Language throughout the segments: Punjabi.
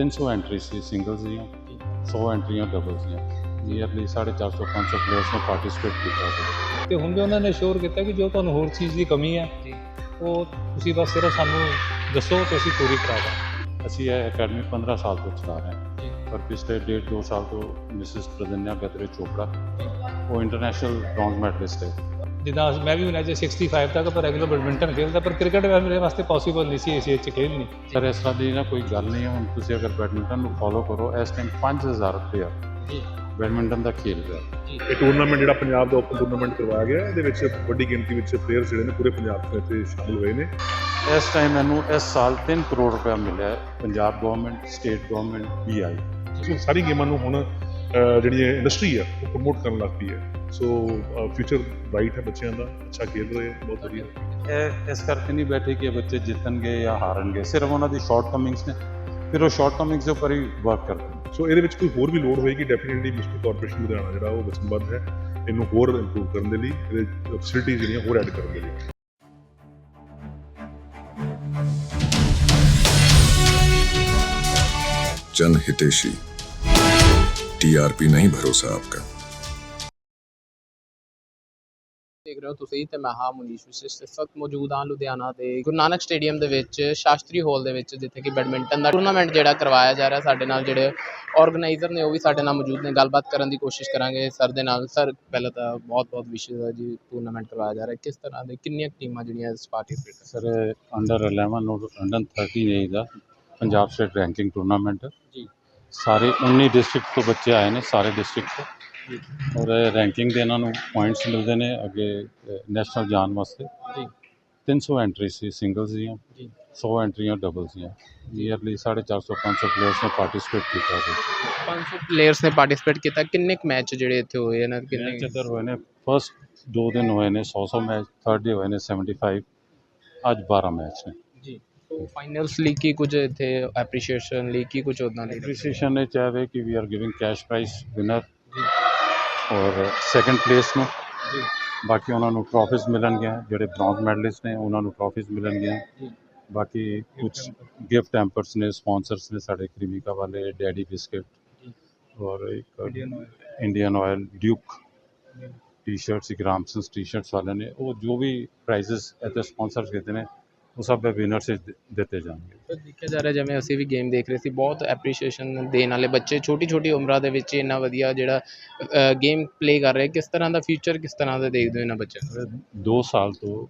300 ਐਂਟਰੀ ਸੀ ਸਿੰਗਲਸ ਦੀਆਂ 100 ਐਂਟਰੀਆਂ ਡਬਲਸ ਦੀਆਂ। ਨੀਅਰਲੀ 450 500 ਪਲੇਅਰਸ ਨੇ ਪਾਰਟਿਸਿਪੇਟ ਕੀਤਾ। ਤੇ ਹੁਣ ਵੀ ਉਹਨਾਂ ਨੇ ਸ਼ੋਰ ਕੀਤਾ ਕਿ ਜੋ ਤੁਹਾਨੂੰ ਹੋਰ ਚੀਜ਼ ਦੀ ਕਮੀ ਹੈ ਉਹ ਤੁਸੀਂ ਬਸ ਸਿਰਫ ਸਾਨੂੰ ਦੱਸੋ ਤੇ ਅਸੀਂ ਪੂਰੀ ਕਰਾ ਦਾਂਗੇ। ਅਸੀਂ ਇਹ ਅਕੈਡਮੀ 15 ਸਾਲ ਤੋਂ ਚਲਾ ਰਹੇ। ਹਾਂ। ਪਰ ਪਿਛਲੇ ਡੇਢ ਦੋ ਸਾਲ ਤੋਂ ਮਿਸਿਸ ਪ੍ਰਦਨਿਆ ਗਦਰੇ ਚੋਪੜਾ ਉਹ ਇੰਟਰਨੈਸ਼ਨਲ ਬ੍ਰੌਂਜ਼ ਮੈਡਲਿਸਟ ਹੈ। ਜਿੱਦਾਂ ਮੈਂ ਵੀ ਹੁਣ ਅਜੇ 65 ਤੱਕ ਪਰ ਰੈਗੂਲਰ ਬੈਡਮਿੰਟਨ ਖੇਡਦਾ ਪਰ ਕ੍ਰਿਕਟ ਮੇਰੇ ਵਾਸਤੇ ਪੋਸੀਬਲ ਨਹੀਂ ਸੀ ਏਸ਼ੀਆ 'ਚ ਖੇਡਣੀ ਸਰ ਇਸ ਤਰ੍ਹਾਂ ਦੀ ਨਾ ਕੋਈ ਗੱਲ ਨਹੀਂ ਹੈ। ਹੁਣ ਤੁਸੀਂ ਅਗਰ ਬੈਡਮਿੰਟਨ ਨੂੰ ਫੋਲੋ ਕਰੋ ਇਸ ਟਾਈਮ 5000 ਪਲੇਅਰ ਜੀ। ਬੈਡਮਿੰਟਨ ਦਾ ਖੇਲ ਰਿਹਾ। ਇਹ ਟੂਰਨਾਮੈਂਟ ਜਿਹੜਾ ਪੰਜਾਬ ਦਾ ਓਪਨ ਟੂਰਨਾਮੈਂਟ ਕਰਵਾਇਆ ਗਿਆ ਇਹਦੇ ਵਿੱਚ ਵੱਡੀ ਗਿਣਤੀ ਵਿੱਚ ਪਲੇਅਰ ਜਿਹੜੇ ਨੇ ਪੂਰੇ ਪੰਜਾਬ ਤੋਂ ਇੱਥੇ ਸ਼ਾਮਿਲ ਹੋਏ ਨੇ। ਇਸ ਟਾਈਮ ਮੈਨੂੰ ਇਸ ਸਾਲ 3 ਕਰੋੜ ਰੁਪਏ ਮਿਲਿਆ ਹੈ। Punjab government state government BI ਸਾਰੀ ਗੇਮਾਂ ਨੂੰ ਹੁਣ ਜਿਹੜੀ ਇੰਡਸਟਰੀ ਆ ਉਹ ਪ੍ਰਮੋਟ ਕਰਨ ਲੱਗ ਪਈ ਹੈ। ਸੋ ਫਿਊਚਰ ਬ੍ਰਾਈਟ ਹੈ ਬੱਚਿਆਂ ਦਾ ਅੱਛਾ ਖੇਡ ਰਹੇ ਬਹੁਤ ਵਧੀਆ। ਇਸ ਕਰਕੇ ਨਹੀਂ ਬੈਠੇ ਕਿ ਬੱਚੇ ਜਿੱਤਣਗੇ ਜਾਂ ਹਾਰਨਗੇ ਸਿਰਫ ਉਹਨਾਂ ਦੀ ਸ਼ਾਰਟ ਕਮਿੰਗਸ ਨੇ ਫਿਰ ਉਹ ਸ਼ਾਰਟ ਕਮਿੰਗਸ ਦੇ ਉੱਪਰ ਹੀ ਵਰਕ ਕਰਦੇ ਸੋ ਇਹਦੇ ਵਿੱਚ ਕੋਈ ਹੋਰ ਵੀ ਲੋੜ ਹੋਏਗੀ ਡੈਫੀਨਿਟਲੀ ਮਿਸਟਰ ਕਾਰਪੋਰੇਸ਼ਨ ਲੁਧਿਆਣਾ ਜਿਹੜਾ ਉਹ ਵਚਨਬੱਧ ਹੈ ਇਹਨੂੰ ਹੋਰ ਇੰਪਰੂਵ ਕਰਨ ਦੇ ਲਈ ਇਹਦੇ ਫੈਸਿਲਿਟੀਆਂ ਜਿਹੜੀਆਂ ਹੋਰ ਐਡ ਕਰਨ ਦੇ ਲਈ। ਜਨ ਹਿਤੇਸ਼ੀ टीआरपी नहीं भरोसा आपका ਦੇਖ ਰਹੇ ਹੋ ਤੁਸੀਂ ਤੇ ਮੈਂ ਹਾਂ ਮੁਨੀਸ਼ ਵਿਸ਼ਿਸ਼ਟ ਇਸ ਵਕਤ ਮੌਜੂਦ ਹਾਂ ਲੁਧਿਆਣਾ ਦੇ ਗੁਰੂ ਨਾਨਕ ਸਟੇਡੀਅਮ ਦੇ ਵਿੱਚ ਸ਼ਾਸਤਰੀ ਹਾਲ ਦੇ ਵਿੱਚ ਜਿੱਥੇ ਕਿ ਬੈਡਮਿੰਟਨ ਦਾ ਟੂਰਨਾਮੈਂਟ ਜਿਹੜਾ ਕਰਵਾਇਆ ਜਾ ਰਿਹਾ ਸਾਡੇ ਨਾਲ ਜਿਹੜੇ ਆਰਗੇਨਾਈਜ਼ਰ ਨੇ ਉਹ ਵੀ ਸਾਡੇ ਨਾਲ ਮੌਜੂਦ ਨੇ ਗੱਲਬਾਤ ਕਰਨ ਦੀ ਕੋਸ਼ਿਸ਼ ਕਰਾਂਗੇ ਸਰ ਦੇ ਨਾਲ ਸਰ ਪਹਿਲਾਂ ਤਾਂ ਬਹੁਤ ਬਹੁਤ ਵਿਸ਼ੇਸ਼ ਹੈ ਜੀ ਟੂਰਨਾਮੈਂਟ ਕਰਵਾਇਆ ਜਾ ਰਿਹਾ ਕਿਸ ਤਰ੍ਹਾਂ ਦੇ ਕਿੰਨੀਆਂ ਕੁ ਟੀਮਾਂ ਜਿਹੜੀਆਂ ਇਸ ਪਾਰਟਿਸਿਪੇਟ ਕਰ ਸਰ ਅੰਡਰ 11 ਔਰ ਅੰਡਰ 13 ਏਜ ਦਾ ਪੰਜਾਬ ਸਟੇਟ ਰੈਂਕਿੰਗ ਟੂਰਨਾਮੈਂਟ ਜੀ ਸਾਰੇ 19 ਡਿਸਟ੍ਰਿਕਟ ਤੋਂ ਬੱਚੇ ਆਏ ਨੇ ਸਾਰੇ ਡਿਸਟ੍ਰਿਕਟ ਤੋਂ। ਔਰ ਰੈਂਕਿੰਗ ਦੇ ਇਹਨਾਂ ਨੂੰ ਪੁਆਇੰਟਸ ਮਿਲਦੇ ਨੇ ਅੱਗੇ ਨੈਸ਼ਨਲ ਜਾਣ ਵਾਸਤੇ। ਜੀ। 300 ਐਂਟਰੀ ਸੀ ਸਿੰਗਲਸ ਦੀਆਂ। ਜੀ। 100 ਐਂਟਰੀਆਂ ਡਬਲਸ ਦੀਆਂ। ਨੀਅਰਲੀ 450 500 ਪਲੇਅਰਸ ਨੇ ਪਾਰਟਿਸਿਪੇਟ ਕੀਤਾ ਵਿੱਚ। 500 ਪਲੇਅਰਸ ਨੇ ਪਾਰਟਿਸਿਪੇਟ ਕੀਤਾ। ਕਿੰਨੇ ਕੁ ਮੈਚ ਜਿਹੜੇ ਇੱਥੇ ਹੋਏ ਨੇ ਕਿੰਨੇ ਇੱਧਰ ਹੋਏ ਨੇ। ਫਸਟ ਦੋ ਦਿਨ ਹੋਏ ਨੇ 100 100 ਮੈਚ ਥਰਡ ਡੇ ਹੋਏ ਨੇ 75 ਅੱਜ 12 ਮੈਚ ਨੇ। ਸੋ ਫਾਈਨਲਸ ਲਈ ਕੀ ਕੁਝ ਇੱਥੇ ਐਪਰੀਸ਼ੀਏਸ਼ਨ ਲਈ ਕੀ ਕੁਝ ਉਦਾਂ ਲਈ ਐਪਰੀਸੀਏਸ਼ਨ ਨੇ ਚਾਹਵੇ ਕਿ we are giving cash prize winner ਔਰ ਸੈਕੰਡ ਪਲੇਸ ਨੂੰ। ਜੀ। ਬਾਕੀ ਉਹਨਾਂ ਨੂੰ ਟਰੋਫੀਜ਼ ਮਿਲਣਗੀਆਂ ਜਿਹੜੇ ਬ੍ਰੌਂਜ਼ ਮੈਡਲਿਸਟ ਨੇ ਉਹਨਾਂ ਨੂੰ ਟਰੋਫੀਜ਼ ਮਿਲਣਗੀਆਂ। ਜੀ। ਬਾਕੀ ਕੁਝ ਗਿਫਟ ਹੈਂਪਰਸ ਨੇ ਸਪਾਂਸਰਸ ਨੇ ਸਾਡੇ ਕ੍ਰੀਮਿਕਾ ਵਾਲੇ ਡੈਡੀ ਬਿਸਕਿਟ। ਔਰ ਇੱਕ ਇੰਡੀਅਨ ਆਇਲ ਡਿਊਕ ਟੀ-ਸ਼ਰਟਸ ਇੱਕ ਰਾਮਸਨਸ ਟੀ-ਸ਼ਰਟਸ ਵਾਲੇ ਨੇ। ਉਹ ਜੋ ਵੀ ਪ੍ਰਾਈਜ਼ਸ ਇੱਥੇ ਸਪਾਂਸਰਸ ਕੀਤੇ ਨੇ ਉਹ ਸਭ ਵਿਨਰਸ ਦਿੱਤੇ ਜਾਣਗੇ। ਸਰ ਦੇਖਿਆ ਜਾ ਰਿਹਾ ਜਿਵੇਂ ਅਸੀਂ ਵੀ ਗੇਮ ਦੇਖ ਰਹੇ ਸੀ ਬਹੁਤ ਐਪਰੀਸ਼ੀਏਸ਼ਨ ਦੇਣ ਵਾਲੇ ਬੱਚੇ ਛੋਟੀ ਛੋਟੀ ਉਮਰਾਂ ਦੇ ਵਿੱਚ ਇੰਨਾ ਵਧੀਆ ਜਿਹੜਾ ਗੇਮ ਪਲੇ ਕਰ ਰਹੇ ਕਿਸ ਤਰ੍ਹਾਂ ਦਾ ਫਿਊਚਰ ਕਿਸ ਤਰ੍ਹਾਂ ਦਾ ਦੇਖਦੇ ਹੋ ਇਹਨਾਂ ਬੱਚਿਆਂ ਦਾ? ਦੋ ਸਾਲ ਤੋਂ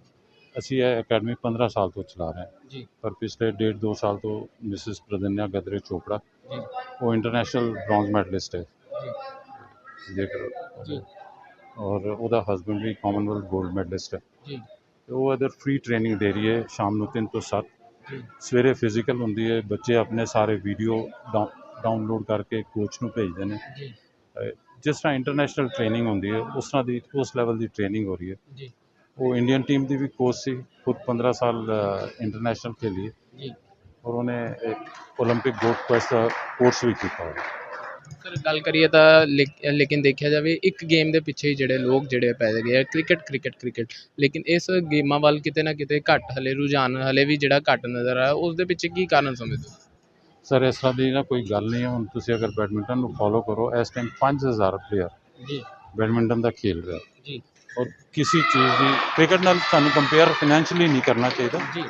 ਅਸੀਂ ਇਹ ਅਕੈਡਮੀ 15 ਸਾਲ ਤੋਂ ਚਲਾ ਰਹੇ ਹਾਂ। ਜੀ। ਪਰ ਪਿਛਲੇ ਡੇਢ ਦੋ ਸਾਲ ਤੋਂ ਮਿਸਿਸ ਪ੍ਰਦਨਿਆ ਗਦਰੇ ਚੋਪੜਾ ਜੀ। ਉਹ ਇੰਟਰਨੈਸ਼ਨਲ ਬ੍ਰੌਂਜ਼ ਮੈਡਲਿਸਟ ਹੈ। ਜੀ। ਦੇਖ ਜੀ। ਔਰ ਉਹਦਾ ਹਸਬੰਡ ਵੀ ਕਾਮਨਵੈਲਥ 골ਡ ਮੈਡਲਿਸਟ ਹੈ। ਜੀ। ਉਹ ਇਧਰ ਫ੍ਰੀ ਟ੍ਰੇਨਿੰਗ ਦੇ ਰਹੀ ਹੈ ਸ਼ਾਮ ਨੂੰ 3 ਤੋਂ 7 ਜੀ ਸਵੇਰੇ ਫਿਜ਼ੀਕਲ ਹੁੰਦੀ ਹੈ ਬੱਚੇ ਆਪਣੇ ਸਾਰੇ ਵੀਡੀਓ ਡਾਊਨਲੋਡ ਕਰਕੇ ਕੋਚ ਨੂੰ ਭੇਜਦੇ ਨੇ ਜੀ ਅਹ ਜਿਸ ਤਰ੍ਹਾਂ ਇੰਟਰਨੈਸ਼ਨਲ ਟ੍ਰੇਨਿੰਗ ਹੁੰਦੀ ਹੈ ਉਸ ਤਰ੍ਹਾਂ ਦੀ ਉਸ ਲੈਵਲ ਦੀ ਟ੍ਰੇਨਿੰਗ ਹੋ ਰਹੀ ਹੈ ਜੀ ਉਹ ਇੰਡੀਅਨ ਟੀਮ ਦੀ ਵੀ ਕੋਚ ਸੀ ਖੁਦ 15 ਸਾਲ ਇੰਟਰਨੈਸ਼ਨਲ ਖੇਲੀ ਹੈ ਜੀ ਔਰ ਉਹਨੇ ਇੱਕ 올림픽 ਗੋਲਡ ਕੁਐਸਟ ਦਾ ਕੋਰਸ ਵੀ ਕੀਤਾ ਹੋਇਆ ਸਰ ਗੱਲ ਕਰੀਏ ਤਾਂ ਲੇਕ- ਲੇਕਿਨ ਦੇਖਿਆ ਜਾਵੇ ਇੱਕ ਗੇਮ ਦੇ ਪਿੱਛੇ ਹੀ ਜਿਹੜੇ ਲੋਕ ਜਿਹੜੇ ਪੈ ਗਏ ਆ ਕ੍ਰਿਕਟ ਕ੍ਰਿਕਟ ਕ੍ਰਿਕਟ ਲੇਕਿਨ ਇਸ ਗੇਮਾਂ ਵੱਲ ਕਿਤੇ ਨਾ ਕਿਤੇ ਘੱਟ ਹਲੇ ਰੁਝਾਨ ਹਲੇ ਵੀ ਜਿਹੜਾ ਘੱਟ ਨਜ਼ਰ ਆ ਉਸ ਦੇ ਪਿੱਛੇ ਕੀ ਕਾਰਨ ਸਮਝਦੇ ਹੋ? ਸਰ ਇਸ ਤਰ੍ਹਾਂ ਦੀ ਨਾ ਕੋਈ ਗੱਲ ਨਹੀਂ ਹੈ। ਹੁਣ ਤੁਸੀਂ ਅਗਰ ਬੈਡਮਿੰਟਨ ਨੂੰ ਫੋਲੋ ਕਰੋ ਇਸ ਟਾਈਮ 5000 ਪਲੇਅਰ ਜੀ। ਬੈਡਮਿੰਟਨ ਦਾ ਖੇਲ ਰਿਹਾ। ਜੀ। ਔਰ ਕਿਸੇ ਚੀਜ਼ ਦੀ ਕ੍ਰਿਕਟ ਨਾਲ ਤੁਹਾਨੂੰ ਕੰਪੇਅਰ ਫਾਈਨੈਂਸ਼ੀਅਲੀ ਨਹੀਂ ਕਰਨਾ ਚਾਹੀਦਾ। ਜੀ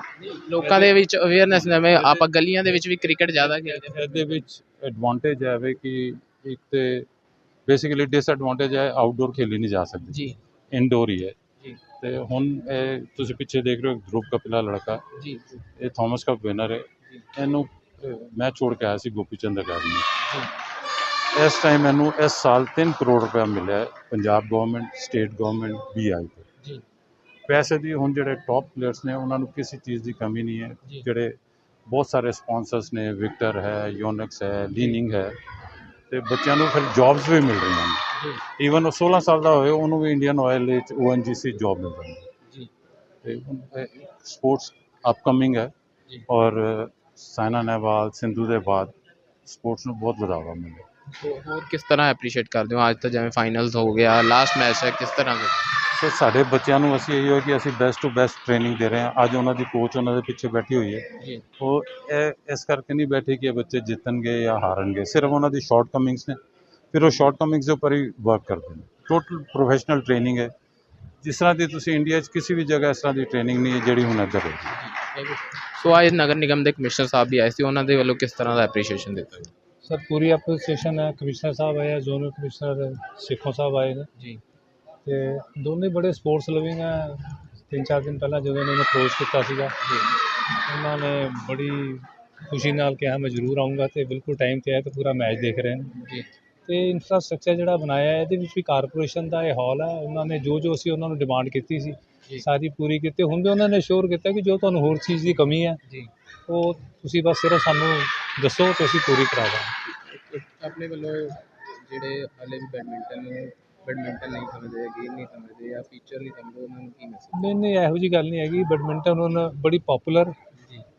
ਲੋਕਾਂ ਦੇ ਵਿੱਚ ਅਵੇਅਰਨੈਸ ਨਵੇਂ ਆਪਾਂ ਗਲੀਆਂ ਦੇ ਵਿੱਚ ਵੀ ਕ੍ਰਿਕਟ ਜ਼ਿਆਦਾ ਖੇਡਦੇ ਹਾਂ। ਇਹਦੇ ਵਿੱਚ ਐਡਵਾਂਟੇਜ ਹੈ ਵੇ ਕਿ ਇੱਕ ਤੇ ਬੇਸਿਕਲੀ ਡਿਸਐਡਵਾਂਟੇਜ ਹੈ ਆਊਟਡੋਰ ਖੇਲੀ ਨਹੀਂ ਜਾ ਸਕਦੀ। ਜੀ। ਇਨਡੋਰ ਹੀ ਹੈ। ਜੀ। ਤੇ ਹੁਣ ਇਹ ਤੁਸੀਂ ਪਿੱਛੇ ਦੇਖ ਰਹੇ ਹੋ ਧਰੁਵ ਕਪਿਲਾ ਲੜਕਾ। ਜੀ। ਇਹ ਥਾਮਸ ਕੱਪ ਵਿਨਰ ਹੈ। ਇਹਨੂੰ ਮੈਂ ਛੋੜ ਕੇ ਆਇਆ ਸੀ ਗੋਪੀ ਚੰਦ ਅਕੈਡਮੀ ਇਸ ਟਾਈਮ ਮੈਨੂੰ ਇਸ ਸਾਲ 3 ਕਰੋੜ ਰੁਪਏ ਮਿਲਿਆ Punjab government state government BI ਤੋਂ। ਜੀ। ਪੈਸੇ ਦੀ ਹੁਣ ਜਿਹੜੇ ਟੌਪ ਪਲੇਅਰਸ ਨੇ ਉਹਨਾਂ ਨੂੰ ਕਿਸੇ ਚੀਜ਼ ਦੀ ਕਮੀ ਨਹੀਂ ਹੈ। ਜਿਹੜੇ ਬਹੁਤ ਸਾਰੇ ਸਪਾਂਸਰਸ ਨੇ ਵਿਕਟਰ ਹੈ ਯੋਨਿਕਸ ਹੈ ਲੀਨਿੰਗ ਹੈ ਤੇ ਬੱਚਿਆਂ ਨੂੰ ਫਿਰ ਜੌਬਸ ਵੀ ਮਿਲ ਰਹੀਆਂ ਨੇ। ਜੀ। ਈਵਨ ਉਹ 16 ਸਾਲ ਦਾ ਹੋਏ ਉਹਨੂੰ ਵੀ ਇੰਡੀਅਨ ਆਇਲ ਵਿੱਚ ਓਐਨਜੀਸੀ ਜੌਬ ਮਿਲ ਰਹੀ ਹੈ। ਜੀ। ਤੇ ਸਪੋਰਟਸ ਅਪਕਮਿੰਗ ਹੈ। ਔਰ ਸਾਇਨਾ ਨਹਿਵਾਲ ਸਿੰਧੂ ਦੇ ਬਾਅਦ ਸਪੋਰਟਸ ਨੂੰ ਬਹੁਤ ਵਧਾਵਾ ਮਿਲਿਆ। ਹੋਰ ਕਿਸ ਤਰ੍ਹਾਂ ਐਪਰੀਸ਼ੀਏਟ ਕਰਦੇ ਹੋ? ਅੱਜ ਤਾਂ ਜਿਵੇਂ ਫਾਈਨਲਸ ਹੋ ਗਿਆ ਲਾਸਟ ਮੈਚ ਹੈ ਕਿਸ ਤਰ੍ਹਾਂ ਦੇ? ਤੇ ਸਾਡੇ ਬੱਚਿਆਂ ਨੂੰ ਅਸੀਂ ਇਹੀ ਹੈ ਕਿ ਅਸੀਂ ਬੈਸਟ ਟੂ ਬੈਸਟ ਟ੍ਰੇਨਿੰਗ ਦੇ ਰਹੇ ਹਾਂ। ਅੱਜ ਉਹਨਾਂ ਦੀ ਕੋਚ ਉਹਨਾਂ ਦੇ ਪਿੱਛੇ ਬੈਠੀ ਹੋਈ ਹੈ। ਜੀ। ਉਹ ਇਹ ਇਸ ਕਰਕੇ ਨਹੀਂ ਬੈਠੇ ਕਿ ਇਹ ਬੱਚੇ ਜਿੱਤਣਗੇ ਜਾਂ ਹਾਰਨਗੇ। ਸਿਰਫ ਉਹਨਾਂ ਦੀ ਸ਼ਾਰਟ ਕਮਿੰਗਸ ਨੇ। ਫਿਰ ਉਹ ਸ਼ਾਰਟ ਕਮਿੰਗਸ ਦੇ ਉੱਪਰ ਹੀ ਵਰਕ ਕਰਦੇ ਨੇ। ਟੋਟਲ ਪ੍ਰੋਫੈਸ਼ਨਲ ਟ੍ਰੇਨਿੰਗ ਹੈ। ਜਿਸ ਤਰ੍ਹਾਂ ਦੀ ਤੁਸੀਂ ਇੰਡੀਆ 'ਚ ਕਿਸੇ ਵੀ ਜਗ੍ਹਾ ਇਸ ਤਰ੍ਹਾਂ ਦੀ ਟ੍ਰੇਨਿੰਗ ਨਹੀਂ ਹੈ ਜਿਹੜੀ ਹੁਣ ਇੱਧਰ ਹੋਈ। ਸੋ ਅੱਜ ਨਗਰ ਨਿਗਮ ਦੇ ਕਮਿਸ਼ਨਰ ਸਾਹਿਬ ਵੀ ਆਏ ਸੀ। ਉਹਨਾਂ ਦੇ ਵੱਲੋਂ ਕਿਸ ਤਰ੍ਹਾਂ ਦਾ ਐਪਰੀਸ਼ੀਏਸ਼ਨ ਦਿੱਤਾ ਗਿਆ? ਸਰ ਪੂਰੀ ਐਪਰੀਸੀਏਸ਼ਨ ਹੈ। ਕਮਿਸ਼ਨਰ ਸਾਹਿਬ ਆਏ ਆ ਜ਼ੋਨਲ ਕਮਿਸ਼ਨਰ ਸੇਖੋਂ ਸਾਹਿਬ ਆਏ ਨੇ। ਜੀ। ਤੇ ਦੋਨੇ ਬੜੇ ਸਪੋਰਟਸ ਲਵਿੰਗ ਹੈ ਤਿੰਨ ਚਾਰ ਦਿਨ ਪਹਿਲਾਂ ਜਦੋਂ ਉਹਨਾਂ ਨੂੰ ਅਪਰੋਚ ਕੀਤਾ ਸੀਗਾ ਉਹਨਾਂ ਨੇ ਬੜੀ ਖੁਸ਼ੀ ਨਾਲ ਕਿਹਾ ਮੈਂ ਜ਼ਰੂਰ ਆਉਂਗਾ ਤੇ ਬਿਲਕੁਲ ਟਾਈਮ ਤੇ ਆਏ ਤੇ ਪੂਰਾ ਮੈਚ ਦੇਖ ਰਹੇ ਨੇ। ਜੀ। ਤੇ ਇਨਫਰਾਸਟ੍ਰਕਚਰ ਜਿਹੜਾ ਬਣਾਇਆ ਹੈ ਇਹਦੇ ਵਿੱਚ ਵੀ ਕਾਰਪੋਰੇਸ਼ਨ ਦਾ ਇਹ ਹਾਲ ਹੈ ਉਹਨਾਂ ਨੇ ਜੋ ਜੋ ਅਸੀਂ ਉਹਨਾਂ ਨੂੰ ਡਿਮਾਂਡ ਕੀਤੀ ਸੀ। ਸਾਰੀ ਪੂਰੀ ਕੀਤੀ। ਹੁਣ ਵੀ ਉਹਨਾਂ ਨੇ ਸ਼ੋਰ ਕੀਤਾ ਕਿ ਜੋ ਤੁਹਾਨੂੰ ਹੋਰ ਚੀਜ਼ ਦੀ ਕਮੀ ਹੈ ਜੀ। ਉਹ ਤੁਸੀਂ ਬਸ ਸਿਰਫ ਸਾਨੂੰ ਦੱਸੋ ਤੇ ਅਸੀਂ ਪੂਰੀ ਕਰਾ ਦਾਂਗੇ। ਆਪਣੇ ਵੱਲੋਂ ਜਿਹੜੇ ਹਲੇ ਵੀ ਬੈਡਮਿੰਟਨ ਨੂੰ ਬੈਡਮਿੰਟਨ ਨਹੀਂ ਸਮਝਦੇ ਗੇਮ ਨਹੀਂ ਸਮਝਦੇ ਜਾਂ ਫੀਚਰ ਨਹੀਂ ਸਮਝਦੇ ਉਹਨਾਂ ਨੂੰ ਕੀ ਮੈਸੇਜ ਨਹੀਂ ਨਹੀਂ ਇਹੋ ਜੀ ਗੱਲ ਨਹੀਂ ਹੈਗੀ। ਬੈਡਮਿੰਟਨ ਹੁਣ ਬੜੀ ਪਪੂਲਰ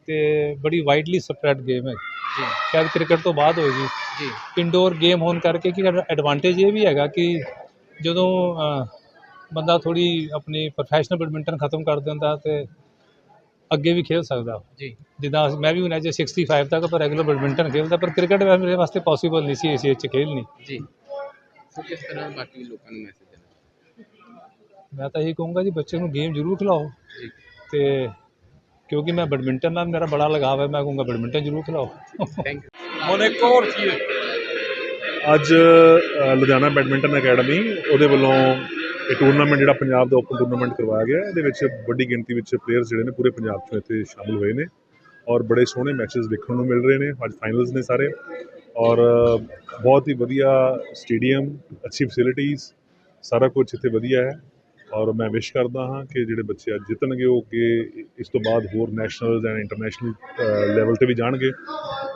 ਤੇ ਬੜੀ ਵਾਈਡਲੀ ਸਪਰੈਡ ਗੇਮ ਹੈ। ਜੀ। ਸ਼ਾਇਦ ਕ੍ਰਿਕਟ ਤੋਂ ਬਾਅਦ ਹੋਏਗੀ। ਜੀ। ਇਨਡੋਰ ਗੇਮ ਹੋਣ ਕਰਕੇ ਕੀ ਐਡਵਾਂਟੇਜ ਇਹ ਵੀ ਹੈਗਾ ਕਿ ਜਦੋਂ ਬੰਦਾ ਥੋੜੀ ਆਪਣੀ ਪ੍ਰੋਫੈਸ਼ਨਲ ਬੈਡਮਿੰਟਨ ਖਤਮ ਕਰ ਦਿੰਦਾ ਤੇ ਅੱਗੇ ਵੀ ਖੇਡ ਸਕਦਾ। ਜੀ। ਜਿੱਦਾਂ ਮੈਂ ਵੀ ਹੁਣ ਅਜੇ 65 ਤੱਕ ਪਰ ਰੈਗੂਲਰ ਬੈਡਮਿੰਟਨ ਖੇਡਦਾ ਪਰ ਕ੍ਰਿਕਟ ਮੇਰੇ ਵਾਸਤੇ ਪੋਸੀਬਲ ਨਹੀਂ ਸੀ ਇਸ ਏਜ 'ਚ ਖੇਡਣੀ। ਜੀ। ਸੋ ਕਿਸ ਤਰ੍ਹਾਂ ਬਾਕੀ ਲੋਕਾਂ ਨੂੰ ਮੈਸੇਜ ਦੇਣਾ? ਮੈਂ ਤਾਂ ਇਹੀ ਕਹੂੰਗਾ ਜੀ ਬੱਚੇ ਨੂੰ ਗੇਮ ਜ਼ਰੂਰ ਖਿਲਾਓ। ਜੀ। ਤੇ ਕਿਉਂਕਿ ਮੈਂ ਬੈਡਮਿੰਟਨ ਨਾਲ ਮੇਰਾ ਬੜਾ ਲਗਾਵ ਹੈ ਮੈਂ ਕਹੂੰਗਾ ਬੈਡਮਿੰਟਨ ਜ਼ਰੂਰ ਖਿਲਾਓ। ਥੈਂਕ ਯੂ ਹੁਣ ਇੱਕ ਹੋਰ ਚੀਜ਼। ਅੱਜ ਲੁਧਿਆਣਾ ਬੈਡਮਿੰਟਨ ਅਕੈਡਮੀ ਉਹਦੇ ਵੱਲੋਂ ਇਹ ਟੂਰਨਾਮੈਂਟ ਜਿਹੜਾ ਪੰਜਾਬ ਦਾ ਓਪਨ ਟੂਰਨਾਮੈਂਟ ਕਰਵਾਇਆ ਗਿਆ ਇਹਦੇ ਵਿੱਚ ਵੱਡੀ ਗਿਣਤੀ ਵਿੱਚ ਪਲੇਅਰਸ ਜਿਹੜੇ ਨੇ ਪੂਰੇ ਪੰਜਾਬ ਚੋਂ ਇੱਥੇ ਸ਼ਾਮਲ ਹੋਏ ਨੇ ਔਰ ਬੜੇ ਸੋਹਣੇ ਮੈਚਸ ਦੇਖਣ ਨੂੰ ਮਿਲ ਰਹੇ ਨੇ, ਅੱਜ ਫਾਈਨਲਸ ਨੇ ਸਾਰੇ ਔਰ ਬਹੁਤ ਹੀ ਵਧੀਆ ਸਟੇਡੀਅਮ ਅੱਛੀ ਫੈਸਿਲਿਟੀਜ਼ ਸਾਰਾ ਕੁਝ ਇੱਥੇ ਵਧੀਆ ਹੈ ਔਰ ਮੈਂ ਵਿਸ਼ ਕਰਦਾ ਹਾਂ ਕਿ ਜਿਹੜੇ ਬੱਚੇ ਅੱਜ ਜਿੱਤਣਗੇ ਉਹ ਕਿ ਇਸ ਤੋਂ ਬਾਅਦ ਹੋਰ ਨੈਸ਼ਨਲਸ ਐਂਡ ਇੰਟਰਨੈਸ਼ਨਲ ਲੈਵਲ ਤੇ ਵੀ ਜਾਣਗੇ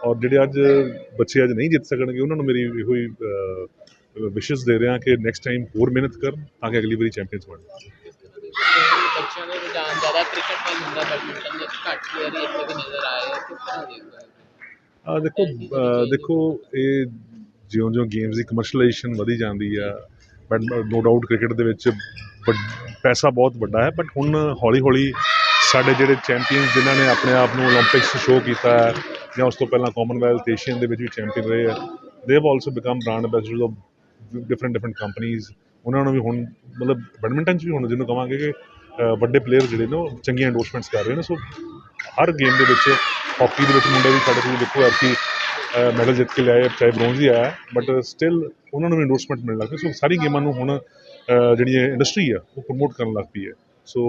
ਔਰ ਜਿਹੜੇ ਅੱਜ ਬੱਚੇ ਅੱਜ ਨਹੀਂ ਜਿੱਤ ਸਕਣਗੇ, ਉਹਨਾਂ ਨੂੰ ਮੇਰੀ ਇਹੋ ਹੀ ਵਿਸ਼ੇਸ ਦੇ ਰਿਹਾ ਕਿ ਨੈਕਸਟ ਟਾਈਮ ਹੋਰ ਮਿਹਨਤ ਕਰਨ ਤਾਂ ਕਿ ਅਗਲੀ ਵਾਰੀ ਚੈਂਪੀਅਨਸ ਬਣਨ ਬੱਚਿਆਂ ਦਾ ਰੁਝਾਨ ਜ਼ਿਆਦਾ ਕ੍ਰਿਕਟ ਵੱਲ ਹੁੰਦਾ ਬੈਡਮਿੰਟਨ ਦੇ ਘੱਟ ਵਾਰੀ ਇੱਥੇ ਵੀ ਨਜ਼ਰ ਆਏ ਆ ਦੇਖੋ ਦੇਖੋ ਇਹ ਜਿਉਂ ਜਿਉਂ ਗੇਮਸ ਦੀ ਕਮਰਸ਼ੀਅਲਾਈਜੇਸ਼ਨ ਵਧੀ ਜਾਂਦੀ ਆ ਬਟ ਨੋ ਡਾਊਟ ਕ੍ਰਿਕਟ ਦੇ ਵਿੱਚ ਪੈਸਾ ਬਹੁਤ ਵੱਡਾ ਹੈ ਬਟ ਹੁਣ ਹੌਲੀ ਹੌਲੀ ਸਾਡੇ ਜਿਹੜੇ ਚੈਂਪੀਅਨਸ ਜਿਨ੍ਹਾਂ ਨੇ ਆਪਣੇ ਆਪ ਨੂੰ 올림픽ਸ ਸ਼ੋਅ ਕੀਤਾ ਹੈ ਜਾਂ ਉਸ ਤੋਂ ਪਹਿਲਾਂ ਕਾਮਨਵੈਲਥ ਏਸ਼ੀਅਨ ਦੇ ਵਿੱਚ ਵੀ ਚੈਂਪੀਅਨ ਰਹੇ ਆ they have also become brand ambassadors of different different ਕੰਪਨੀਆਂ ਉਹਨਾਂ ਨੂੰ ਵੀ ਹੁਣ, ਮਤਲਬ ਬੈਡਮਿੰਟਨ 'ਚ ਵੀ ਹੁਣ ਜਿਹਨੂੰ ਕਵਾਂਗੇ ਕਿ ਵੱਡੇ ਪਲੇਅਰ ਜਿਹੜੇ ਨੇ ਉਹ ਚੰਗੀਆਂ ਐਂਡੋਰਸਮੈਂਟਸ ਕਰ ਰਹੇ ਨੇ। ਸੋ ਹਰ ਗੇਮ ਦੇ ਵਿੱਚ ਹਾਕੀ ਦੇ ਵਿੱਚ ਮੁੰਡੇ ਵੀ ਸਾਡੇ ਕੋਲ ਦੇਖੋ, ਐਤਕੀ ਮੈਡਲ ਜਿੱਤ ਕੇ ਲਿਆਏ, ਚਾਹੇ ਬ੍ਰੌਂਜ਼ ਹੀ ਆਇਆ ਬਟ ਸਟਿਲ ਉਹਨਾਂ ਨੂੰ ਵੀ ਐਂਡੋਰਸਮੈਂਟ ਮਿਲਣ ਲੱਗ ਪਈ। ਸੋ ਸਾਰੀ ਗੇਮਾਂ ਨੂੰ ਹੁਣ ਜਿਹੜੀ ਇੰਡਸਟਰੀ ਆ, ਉਹ ਪ੍ਰਮੋਟ ਕਰਨ ਲੱਗ ਪਈ ਹੈ। ਸੋ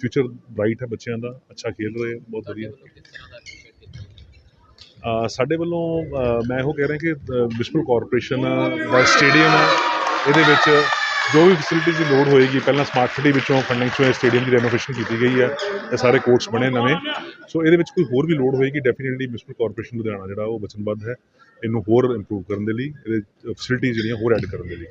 ਫਿਊਚਰ ਬ੍ਰਾਈਟ ਹੈ ਬੱਚਿਆਂ ਦਾ, ਅੱਛਾ ਖੇਲ ਰਹੇ, ਬਹੁਤ ਵਧੀਆ ਵੱਲੋਂ ਕਿਸ ਤਰ੍ਹਾਂ ਦਾ appreciate ਕੀਤਾ ਅ, ਸਾਡੇ ਵੱਲੋਂ ਮੈਂ ਇਹੋ ਕਹਿ ਰਿਹਾ ਕਿ ਮਿਊਨਿਸਪਲ ਕਾਰਪੋਰੇਸ਼ਨ ਦਾ ਸਟੇਡੀਅਮ ਹੈ। ਇਹਦੇ ਵਿੱਚ ਜੋ ਵੀ ਫੈਸਿਲਿਟੀਜ਼ ਦੀ ਲੋੜ ਹੋਏਗੀ, ਪਹਿਲਾਂ ਸਮਾਰਟ ਸਿਟੀ ਵਿੱਚੋਂ ਫੰਡਿੰਗ ਚੋਂ ਇਹ ਸਟੇਡੀਅਮ ਦੀ ਰੈਨੋਵੇਸ਼ਨ ਕੀਤੀ ਗਈ ਹੈ। ਇਹ ਸਾਰੇ ਕੋਰਟਸ ਬਣੇ ਨਵੇਂ। ਸੋ ਇਹਦੇ ਵਿੱਚ ਕੋਈ ਹੋਰ ਵੀ ਲੋੜ ਹੋਏਗੀ ਡੈਫੀਨਿਟਲੀ ਮਿਊਨਿਸਪਲ ਕਾਰਪੋਰੇਸ਼ਨ ਲੁਧਿਆਣਾ ਜਿਹੜਾ ਉਹ ਵਚਨਬੱਧ ਹੈ। ਇਹਨੂੰ ਹੋਰ ਇੰਪਰੂਵ ਕਰਨ ਦੇ ਲਈ, ਇਹਦੇ ਫੈਸਿਲਿਟੀਜ਼ ਜਿਹੜੀਆਂ ਹੋਰ ਐਡ ਕਰਨ ਦੇ ਲਈ।